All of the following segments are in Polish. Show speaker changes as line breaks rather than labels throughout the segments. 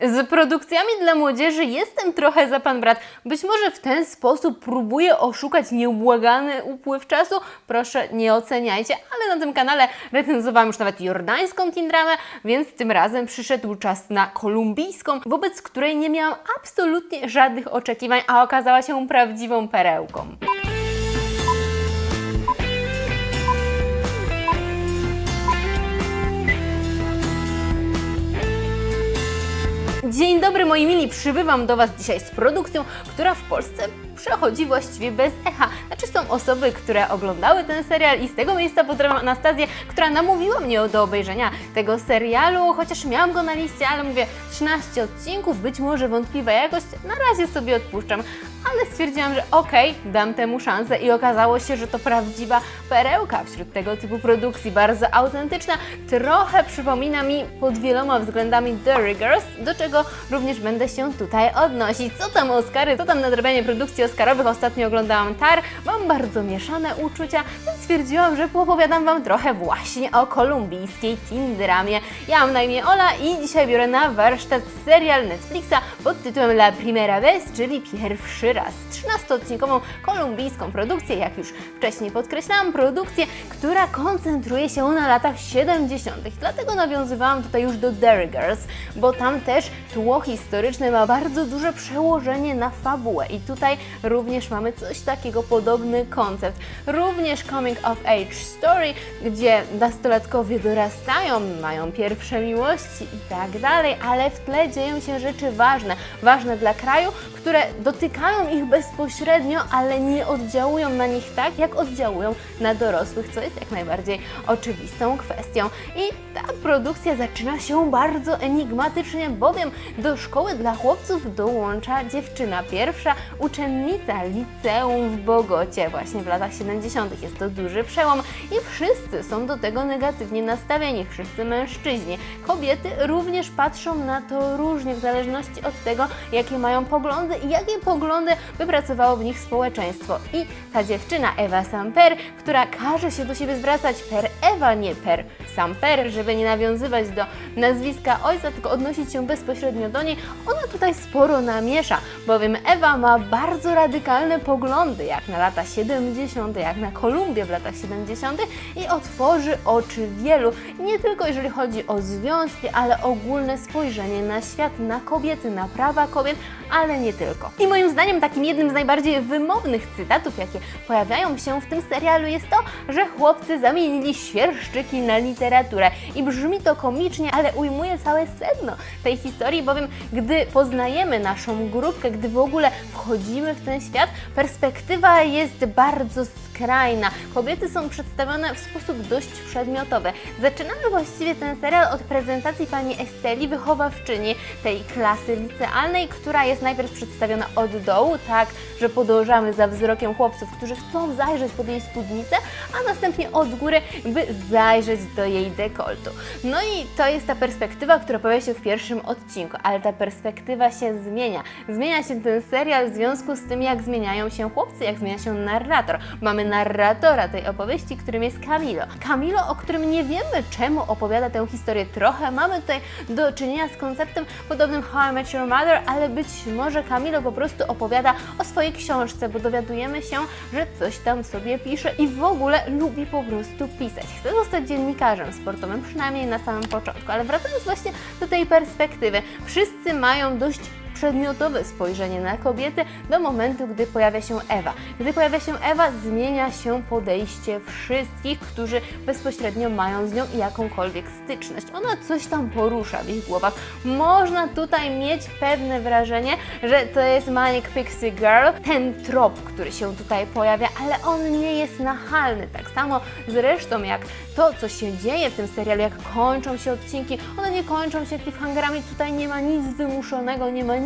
Z produkcjami dla młodzieży jestem trochę za pan brat. Być może w ten sposób próbuję oszukać nieubłagany upływ czasu. Proszę, nie oceniajcie, ale na tym kanale recenzowałam już nawet jordańską Tindramę, więc tym razem przyszedł czas na kolumbijską, wobec której nie miałam absolutnie żadnych oczekiwań, a okazała się prawdziwą perełką. Dzień dobry moi mili, przybywam do Was dzisiaj z produkcją, która w Polsce przechodzi właściwie bez echa. Znaczy są osoby, które oglądały ten serial i z tego miejsca pozdrawiam Anastazję, która namówiła mnie do obejrzenia tego serialu, chociaż miałam go na liście, ale mówię 13 odcinków, być może wątpliwa jakość, na razie sobie odpuszczam, ale stwierdziłam, że okej, dam temu szansę i okazało się, że to prawdziwa perełka wśród tego typu produkcji, bardzo autentyczna, trochę przypomina mi pod wieloma względami The Riggers, do czego również będę się tutaj odnosić. Co tam Oscary, co tam nadrabianie produkcji Oscarowych, ostatnio oglądałam TAR, mam bardzo mieszane uczucia, więc stwierdziłam, że poopowiadam Wam trochę właśnie o kolumbijskiej teen dramie. Ja mam na imię Ola i dzisiaj biorę na warsztat serial Netflixa pod tytułem La Primera Vez, czyli pierwszy raz. 13-odcinkową kolumbijską produkcję, jak już wcześniej podkreślałam, produkcję, która koncentruje się na latach 70. Dlatego nawiązywałam tutaj już do Derry Girls, bo tam też tło historyczne ma bardzo duże przełożenie na fabułę i tutaj również mamy coś takiego, podobny koncept. Również coming of age story, gdzie nastolatkowie dorastają, mają pierwsze miłości i tak dalej, ale w tle dzieją się rzeczy ważne, ważne dla kraju, które dotykają ich bezpośrednio, ale nie oddziałują na nich tak, jak oddziałują na dorosłych, co jest jak najbardziej oczywistą kwestią. I ta produkcja zaczyna się bardzo enigmatycznie, bowiem do szkoły dla chłopców dołącza dziewczyna pierwsza, uczennica liceum w Bogocie, właśnie w latach 70. Jest to duży przełom i wszyscy są do tego negatywnie nastawieni, wszyscy mężczyźni. Kobiety również patrzą na to różnie, w zależności od tego, jakie mają poglądy i jakie poglądy wypracowało w nich społeczeństwo. I ta dziewczyna, Ewa Samper, która każe się do siebie zwracać per Ewa, nie per Samper, żeby nie nawiązywać do nazwiska ojca, tylko odnosić się bezpośrednio do niej, ona tutaj sporo namiesza, bowiem Ewa ma bardzo radykalne poglądy, jak na lata 70., jak na Kolumbię w latach 70. i otworzy oczy wielu, nie tylko jeżeli chodzi o związki, ale ogólne spojrzenie na świat, na kobiety, na prawa kobiet, ale nie tylko. I moim zdaniem takim jednym z najbardziej wymownych cytatów, jakie pojawiają się w tym serialu jest to, że chłopcy zamienili świerszczyki na literaturę. I brzmi to komicznie, ale ujmuje całe sedno tej historii, bowiem gdy poznajemy naszą grupkę, gdy w ogóle wchodzimy w ten świat, perspektywa jest bardzo skrajna. Kobiety są przedstawione w sposób dość przedmiotowy. Zaczynamy właściwie ten serial od prezentacji pani Esteli, wychowawczyni tej klasy licealnej, która jest najpierw przedstawiona od dołu, tak, że podążamy za wzrokiem chłopców, którzy chcą zajrzeć pod jej spódnicę, a następnie od góry, by zajrzeć do jej dekoltu. No i to jest ta perspektywa, która pojawia się w pierwszym odcinku, ale ta perspektywa się zmienia. Zmienia się ten serial w związku z tym, jak zmieniają się chłopcy, jak zmienia się narrator. Mamy narratora tej opowieści, którym jest Camilo. Camilo, o którym nie wiemy, czemu opowiada tę historię trochę. Mamy tutaj do czynienia z konceptem podobnym How I Met Your Mother, ale być może Camilo po prostu opowiada o swojej książce, bo dowiadujemy się, że coś tam sobie pisze i w ogóle lubi po prostu pisać. Chce zostać dziennikarzem sportowym, przynajmniej na samym początku. Ale wracając właśnie do tej perspektywy, wszyscy mają dość przedmiotowe spojrzenie na kobiety do momentu, gdy pojawia się Ewa. Gdy pojawia się Ewa, zmienia się podejście wszystkich, którzy bezpośrednio mają z nią jakąkolwiek styczność. Ona coś tam porusza w ich głowach. Można tutaj mieć pewne wrażenie, że to jest Manic Pixie Girl, ten trop, który się tutaj pojawia, ale on nie jest nachalny. Tak samo zresztą jak to, co się dzieje w tym serialu, jak kończą się odcinki, one nie kończą się cliffhangerami, tutaj nie ma nic wymuszonego, nie ma nic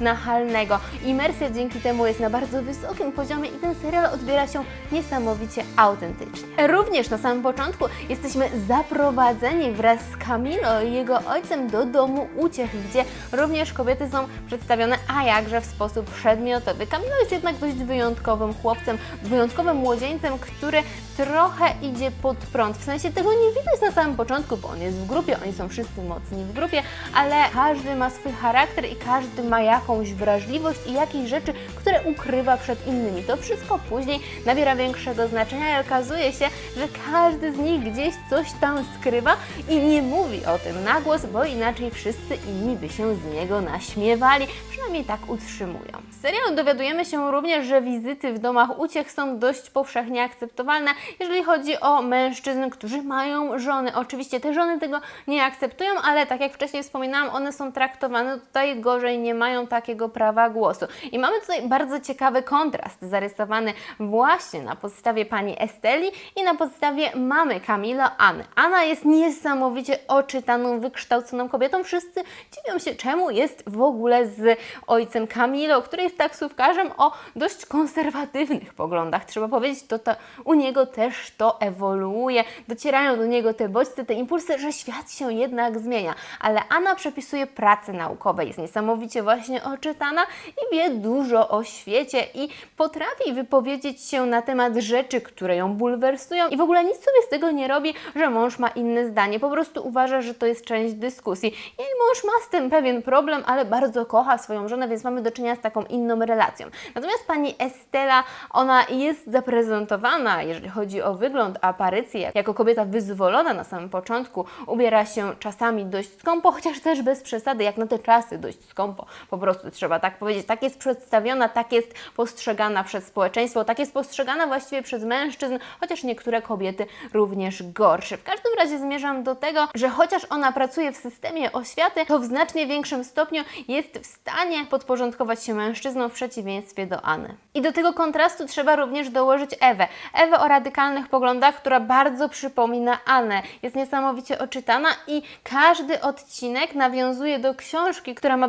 nachalnego. Imersja dzięki temu jest na bardzo wysokim poziomie i ten serial odbiera się niesamowicie autentycznie. Również na samym początku jesteśmy zaprowadzeni wraz z Camilo i jego ojcem do domu uciech, gdzie również kobiety są przedstawione, a jakże w sposób przedmiotowy. Camilo jest jednak dość wyjątkowym chłopcem, wyjątkowym młodzieńcem, który trochę idzie pod prąd. W sensie tego nie widać na samym początku, bo on jest w grupie, oni są wszyscy mocni w grupie, ale każdy ma swój charakter i każdy ma jakąś wrażliwość i jakieś rzeczy, które ukrywa przed innymi. To wszystko później nabiera większego znaczenia i okazuje się, że każdy z nich gdzieś coś tam skrywa i nie mówi o tym na głos, bo inaczej wszyscy inni by się z niego naśmiewali. Przynajmniej tak utrzymują. W serialu dowiadujemy się również, że wizyty w domach uciech są dość powszechnie akceptowalne, jeżeli chodzi o mężczyzn, którzy mają żony. Oczywiście te żony tego nie akceptują, ale tak jak wcześniej wspominałam, one są traktowane tutaj gorzej, nie mają takiego prawa głosu. I mamy tutaj bardzo ciekawy kontrast zarysowany właśnie na podstawie pani Esteli i na podstawie mamy Camilo Anny. Anna jest niesamowicie oczytaną, wykształconą kobietą. Wszyscy dziwią się, czemu jest w ogóle z ojcem Camilo, który jest taksówkarzem o dość konserwatywnych poglądach. Trzeba powiedzieć, to, to u niego też to ewoluuje. Docierają do niego te bodźce, te impulsy, że świat się jednak zmienia. Ale Anna przepisuje prace naukowe, jest niesamowicie właśnie oczytana i wie dużo o świecie i potrafi wypowiedzieć się na temat rzeczy, które ją bulwersują i w ogóle nic sobie z tego nie robi, że mąż ma inne zdanie. Po prostu uważa, że to jest część dyskusji. Jej mąż ma z tym pewien problem, ale bardzo kocha swoją żonę, więc mamy do czynienia z taką inną relacją. Natomiast pani Estela, ona jest zaprezentowana, jeżeli chodzi o wygląd, aparycję, jako kobieta wyzwolona na samym początku, ubiera się czasami dość skąpo, chociaż też bez przesady, jak na te czasy dość skąpo, po prostu trzeba tak powiedzieć. Tak jest przedstawiona, tak jest postrzegana przez społeczeństwo, tak jest postrzegana właściwie przez mężczyzn, chociaż niektóre kobiety również gorsze. W każdym razie zmierzam do tego, że chociaż ona pracuje w systemie oświaty, to w znacznie większym stopniu jest w stanie podporządkować się mężczyznom w przeciwieństwie do Anny. I do tego kontrastu trzeba również dołożyć Ewę. Ewę o radykalnych poglądach, która bardzo przypomina Annę. Jest niesamowicie oczytana i każdy odcinek nawiązuje do książki, która ma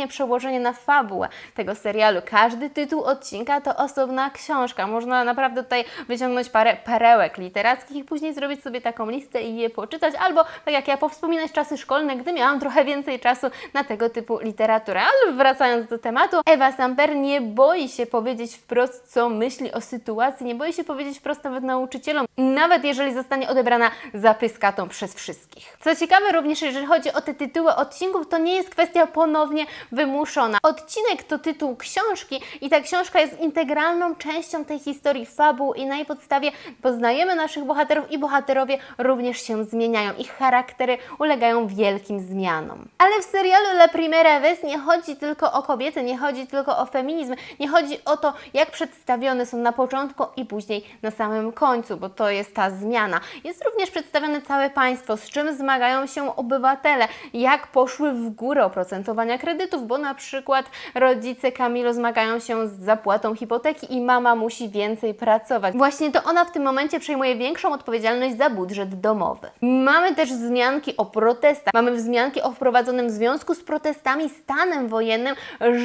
bezpośrednie przełożenie na fabułę tego serialu. Każdy tytuł odcinka to osobna książka. Można naprawdę tutaj wyciągnąć parę perełek literackich i później zrobić sobie taką listę i je poczytać, albo tak jak ja, powspominać czasy szkolne, gdy miałam trochę więcej czasu na tego typu literaturę. Ale wracając do tematu, Ewa Samper nie boi się powiedzieć wprost, co myśli o sytuacji, nie boi się powiedzieć wprost nawet nauczycielom, nawet jeżeli zostanie odebrana zapyskatą przez wszystkich. Co ciekawe również, jeżeli chodzi o te tytuły odcinków, to nie jest kwestia ponownie wymuszona. Odcinek to tytuł książki i ta książka jest integralną częścią tej historii fabuł i na jej podstawie poznajemy naszych bohaterów i bohaterowie również się zmieniają. Ich charaktery ulegają wielkim zmianom. Ale w serialu La Primera Vez nie chodzi tylko o kobiety, nie chodzi tylko o feminizm, nie chodzi o to, jak przedstawione są na początku i później na samym końcu, bo to jest ta zmiana. Jest również przedstawione całe państwo, z czym zmagają się obywatele, jak poszły w górę oprocentowania kredytów, bo na przykład rodzice Camilo zmagają się z zapłatą hipoteki i mama musi więcej pracować. Właśnie to ona w tym momencie przejmuje większą odpowiedzialność za budżet domowy. Mamy też wzmianki o protestach, mamy wzmianki o wprowadzonym w związku z protestami stanem wojennym,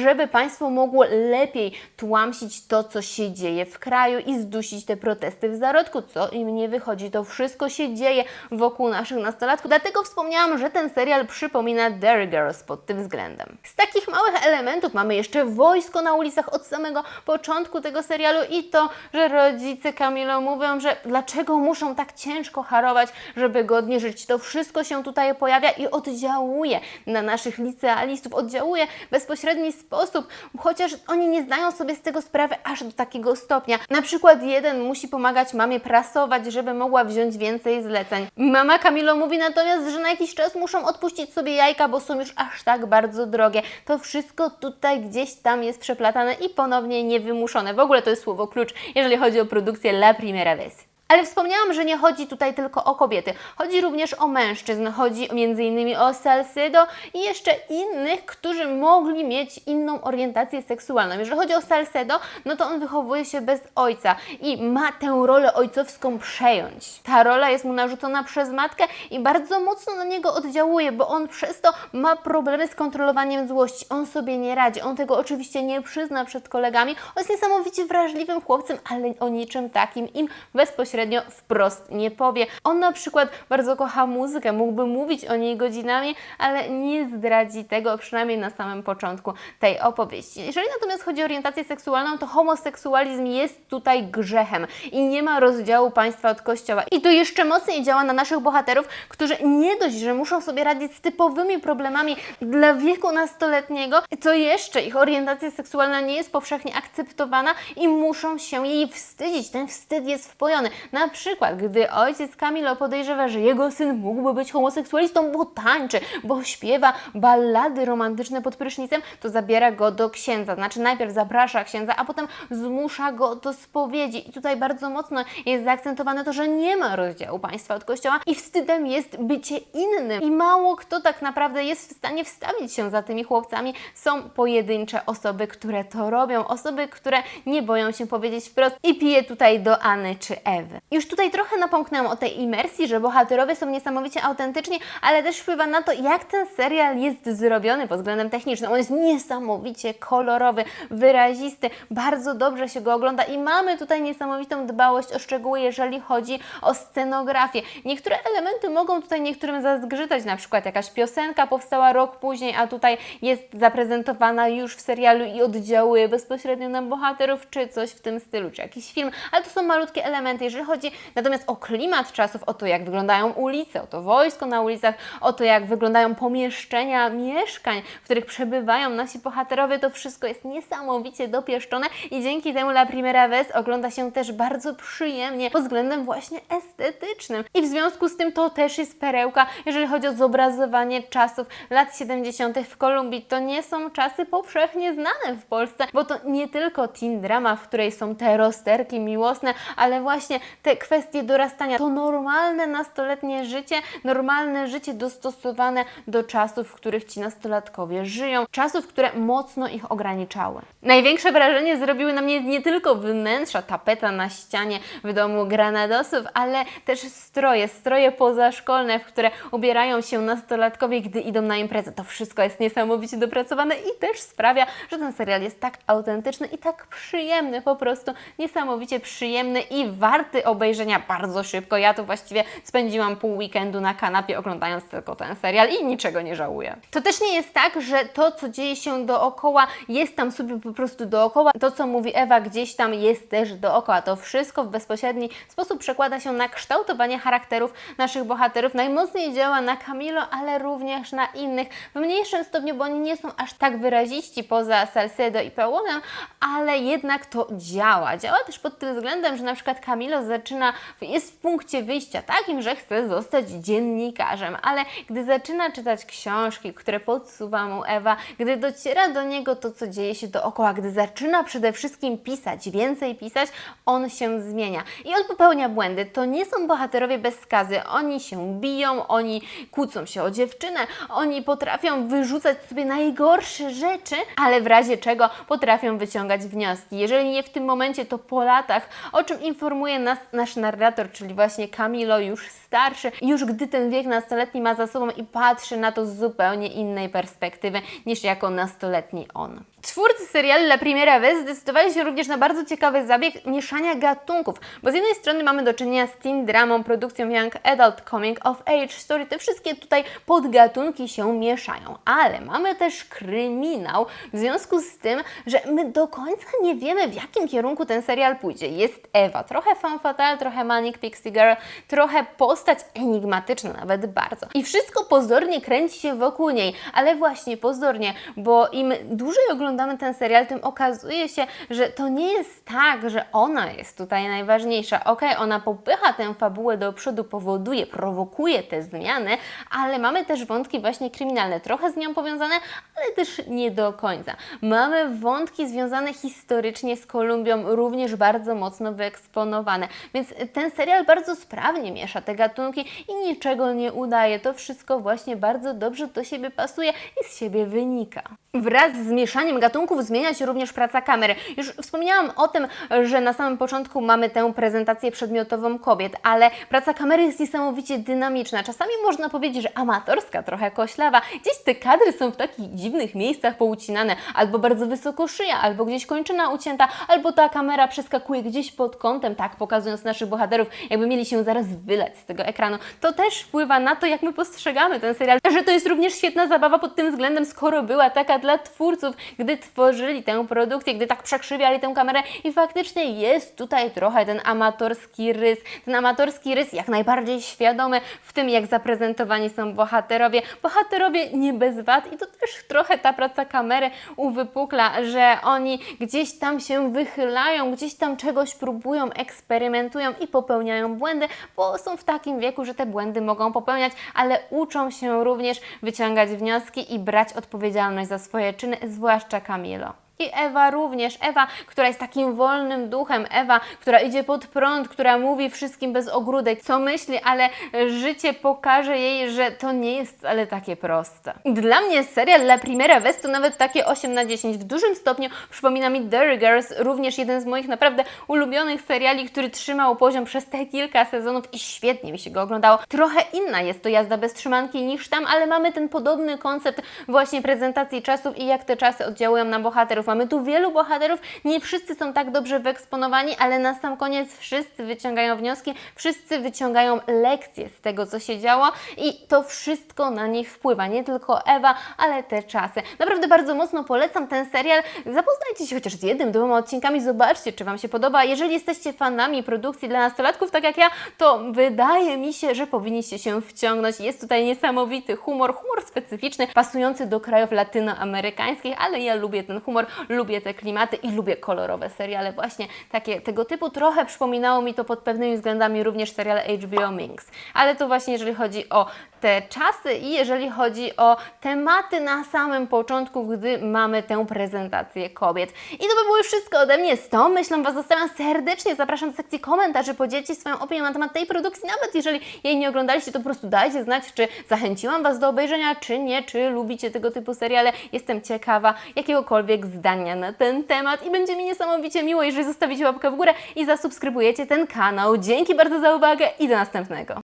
żeby państwo mogło lepiej tłamsić to, co się dzieje w kraju i zdusić te protesty w zarodku, co im nie wychodzi. To wszystko się dzieje wokół naszych nastolatków, dlatego wspomniałam, że ten serial przypomina Dairy Girls pod tym względem. Z takich małych elementów mamy jeszcze wojsko na ulicach od samego początku tego serialu i to, że rodzice Camilo mówią, że dlaczego muszą tak ciężko harować, żeby godnie żyć. To wszystko się tutaj pojawia i oddziałuje na naszych licealistów, oddziałuje w bezpośredni sposób, chociaż oni nie zdają sobie z tego sprawy aż do takiego stopnia. Na przykład jeden musi pomagać mamie prasować, żeby mogła wziąć więcej zleceń. Mama Camilo mówi natomiast, że na jakiś czas muszą odpuścić sobie jajka, bo są już aż tak bardzo drogie. To wszystko tutaj gdzieś tam jest przeplatane i ponownie niewymuszone. W ogóle to jest słowo klucz, jeżeli chodzi o produkcję La Primera Vez. Ale wspomniałam, że nie chodzi tutaj tylko o kobiety. Chodzi również o mężczyzn. Chodzi m.in. o Salcedo i jeszcze innych, którzy mogli mieć inną orientację seksualną. Jeżeli chodzi o Salcedo, no to on wychowuje się bez ojca i ma tę rolę ojcowską przejąć. Ta rola jest mu narzucona przez matkę i bardzo mocno na niego oddziałuje, bo on przez to ma problemy z kontrolowaniem złości. On sobie nie radzi. On tego oczywiście nie przyzna przed kolegami. On jest niesamowicie wrażliwym chłopcem, ale o niczym takim im bezpośrednio wprost nie powie. On na przykład bardzo kocha muzykę, mógłby mówić o niej godzinami, ale nie zdradzi tego, przynajmniej na samym początku tej opowieści. Jeżeli natomiast chodzi o orientację seksualną, to homoseksualizm jest tutaj grzechem i nie ma rozdziału państwa od kościoła. I to jeszcze mocniej działa na naszych bohaterów, którzy nie dość, że muszą sobie radzić z typowymi problemami dla wieku nastoletniego, to jeszcze ich orientacja seksualna nie jest powszechnie akceptowana i muszą się jej wstydzić. Ten wstyd jest wpojony. Na przykład, gdy ojciec Camilo podejrzewa, że jego syn mógłby być homoseksualistą, bo tańczy, bo śpiewa ballady romantyczne pod prysznicem, to zabiera go do księdza. Znaczy najpierw zaprasza księdza, a potem zmusza go do spowiedzi. I tutaj bardzo mocno jest zaakcentowane to, że nie ma rozdziału państwa od kościoła i wstydem jest bycie innym. I mało kto tak naprawdę jest w stanie wstawić się za tymi chłopcami. Są pojedyncze osoby, które to robią, osoby, które nie boją się powiedzieć wprost i piję tutaj doAny czy Ewy. Już tutaj trochę napomknęłam o tej imersji, że bohaterowie są niesamowicie autentyczni, ale też wpływa na to, jak ten serial jest zrobiony pod względem technicznym. On jest niesamowicie kolorowy, wyrazisty, bardzo dobrze się go ogląda i mamy tutaj niesamowitą dbałość o szczegóły, jeżeli chodzi o scenografię. Niektóre elementy mogą tutaj niektórym zazgrzytać, na przykład jakaś piosenka powstała rok później, a tutaj jest zaprezentowana już w serialu i oddziałuje bezpośrednio na bohaterów, czy coś w tym stylu, czy jakiś film, ale to są malutkie elementy. Jeżeli chodzi natomiast o klimat czasów, o to, jak wyglądają ulice, o to wojsko na ulicach, o to, jak wyglądają pomieszczenia mieszkań, w których przebywają nasi bohaterowie, to wszystko jest niesamowicie dopieszczone i dzięki temu La Primera Vez ogląda się też bardzo przyjemnie pod względem właśnie estetycznym. I w związku z tym to też jest perełka, jeżeli chodzi o zobrazowanie czasów lat 70. w Kolumbii. To nie są czasy powszechnie znane w Polsce, bo to nie tylko teen drama, w której są te rozterki miłosne, ale właśnie te kwestie dorastania. To normalne nastoletnie życie, normalne życie dostosowane do czasów, w których ci nastolatkowie żyją, czasów, które mocno ich ograniczały. Największe wrażenie zrobiły na mnie nie tylko wnętrza, tapeta na ścianie w domu Granadosów, ale też stroje, stroje pozaszkolne, w które ubierają się nastolatkowie, gdy idą na imprezę. To wszystko jest niesamowicie dopracowane i też sprawia, że ten serial jest tak autentyczny i tak przyjemny, po prostu niesamowicie przyjemny i warty obejrzenia bardzo szybko. Ja tu właściwie spędziłam pół weekendu na kanapie oglądając tylko ten serial i niczego nie żałuję. To też nie jest tak, że to, co dzieje się dookoła, jest tam sobie po prostu dookoła. To, co mówi Ewa gdzieś tam, jest też dookoła. To wszystko w bezpośredni sposób przekłada się na kształtowanie charakterów naszych bohaterów. Najmocniej działa na Camilo, ale również na innych. W mniejszym stopniu, bo oni nie są aż tak wyraziści poza Salcedo i Pałonem, ale jednak to działa. Działa też pod tym względem, że na przykład Camilo zaczyna, jest w punkcie wyjścia takim, że chce zostać dziennikarzem, ale gdy zaczyna czytać książki, które podsuwa mu Ewa, gdy dociera do niego to, co dzieje się dookoła, gdy zaczyna przede wszystkim pisać, więcej pisać, on się zmienia. I on popełnia błędy. To nie są bohaterowie bez skazy. Oni się biją, oni kłócą się o dziewczynę, oni potrafią wyrzucać sobie najgorsze rzeczy, ale w razie czego potrafią wyciągać wnioski. Jeżeli nie w tym momencie, to po latach, o czym informuje nas nasz narrator, czyli właśnie Camilo, już starszy, już gdy ten wiek nastoletni ma za sobą i patrzy na to z zupełnie innej perspektywy niż jako nastoletni on. Twórcy serialu La Primera Vez zdecydowali się również na bardzo ciekawy zabieg mieszania gatunków, bo z jednej strony mamy do czynienia z teen dramą, produkcją Young Adult, Coming of Age Story, te wszystkie tutaj podgatunki się mieszają, ale mamy też kryminał, w związku z tym, że my do końca nie wiemy w jakim kierunku ten serial pójdzie. Jest Ewa, trochę femme fatale, trochę Manic Pixie Girl, trochę postać enigmatyczna nawet bardzo. I wszystko pozornie kręci się wokół niej, ale właśnie pozornie, bo im dłużej oglądamy ten serial, tym okazuje się, że to nie jest tak, że ona jest tutaj najważniejsza. Okej, ona popycha tę fabułę do przodu, powoduje, prowokuje te zmiany, ale mamy też wątki właśnie kryminalne, trochę z nią powiązane, ale też nie do końca. Mamy wątki związane historycznie z Kolumbią, również bardzo mocno wyeksponowane. Więc ten serial bardzo sprawnie miesza te gatunki i niczego nie udaje. To wszystko właśnie bardzo dobrze do siebie pasuje i z siebie wynika. Wraz z mieszaniem gatunków zmienia się również praca kamery. Już wspomniałam o tym, że na samym początku mamy tę prezentację przedmiotową kobiet, ale praca kamery jest niesamowicie dynamiczna. Czasami można powiedzieć, że amatorska, trochę koślawa. Gdzieś te kadry są w takich dziwnych miejscach poucinane, albo bardzo wysoko szyja, albo gdzieś kończyna ucięta, albo ta kamera przeskakuje gdzieś pod kątem, tak pokazując naszych bohaterów, jakby mieli się zaraz wylać z tego ekranu. To też wpływa na to, jak my postrzegamy ten serial, że to jest również świetna zabawa pod tym względem, skoro była taka dla twórców, gdy tworzyli tę produkcję, gdy tak przekrzywiali tę kamerę. I faktycznie jest tutaj trochę ten amatorski rys, ten amatorski rys jak najbardziej świadomy w tym, jak zaprezentowani są bohaterowie. Bohaterowie nie bez wad. I to też trochę ta praca kamery uwypukla, że oni gdzieś tam się wychylają, gdzieś tam czegoś próbują, eksperymentują i popełniają błędy, bo są w takim wieku, że te błędy mogą popełniać, ale uczą się również wyciągać wnioski i brać odpowiedzialność za swoje czyny, zwłaszcza Camilo. I Ewa również, Ewa, która jest takim wolnym duchem, Ewa, która idzie pod prąd, która mówi wszystkim bez ogródek, co myśli, ale życie pokaże jej, że to nie jest wcale takie proste. Dla mnie serial La Primera Vez to nawet takie 8 na 10. W dużym stopniu przypomina mi Derry Girls, również jeden z moich naprawdę ulubionych seriali, który trzymał poziom przez te kilka sezonów i świetnie mi się go oglądało. Trochę inna jest to jazda bez trzymanki niż tam, ale mamy ten podobny koncept właśnie prezentacji czasów i jak te czasy oddziałują na bohaterów. Mamy tu wielu bohaterów, nie wszyscy są tak dobrze wyeksponowani, ale na sam koniec wszyscy wyciągają wnioski, wszyscy wyciągają lekcje z tego, co się działo i to wszystko na nich wpływa. Nie tylko Ewa, ale te czasy. Naprawdę bardzo mocno polecam ten serial. Zapoznajcie się chociaż z jednym, dwoma odcinkami, zobaczcie, czy Wam się podoba. Jeżeli jesteście fanami produkcji dla nastolatków, tak jak ja, to wydaje mi się, że powinniście się wciągnąć. Jest tutaj niesamowity humor, humor specyficzny, pasujący do krajów latynoamerykańskich, ale ja lubię ten humor, lubię te klimaty i lubię kolorowe seriale właśnie takie tego typu. Trochę przypominało mi to pod pewnymi względami również seriale HBO Minx. Ale to właśnie jeżeli chodzi o te czasy i jeżeli chodzi o tematy na samym początku, gdy mamy tę prezentację kobiet. I to by było już wszystko ode mnie. Z tą myślą Was zostawiam serdecznie. Zapraszam do sekcji komentarzy, podzielcie swoją opinią na temat tej produkcji. Nawet jeżeli jej nie oglądaliście, to po prostu dajcie znać, czy zachęciłam Was do obejrzenia, czy nie, czy lubicie tego typu seriale. Jestem ciekawa jakiegokolwiek zdania na ten temat i będzie mi niesamowicie miło, jeżeli zostawicie łapkę w górę i zasubskrybujecie ten kanał. Dzięki bardzo za uwagę i do następnego.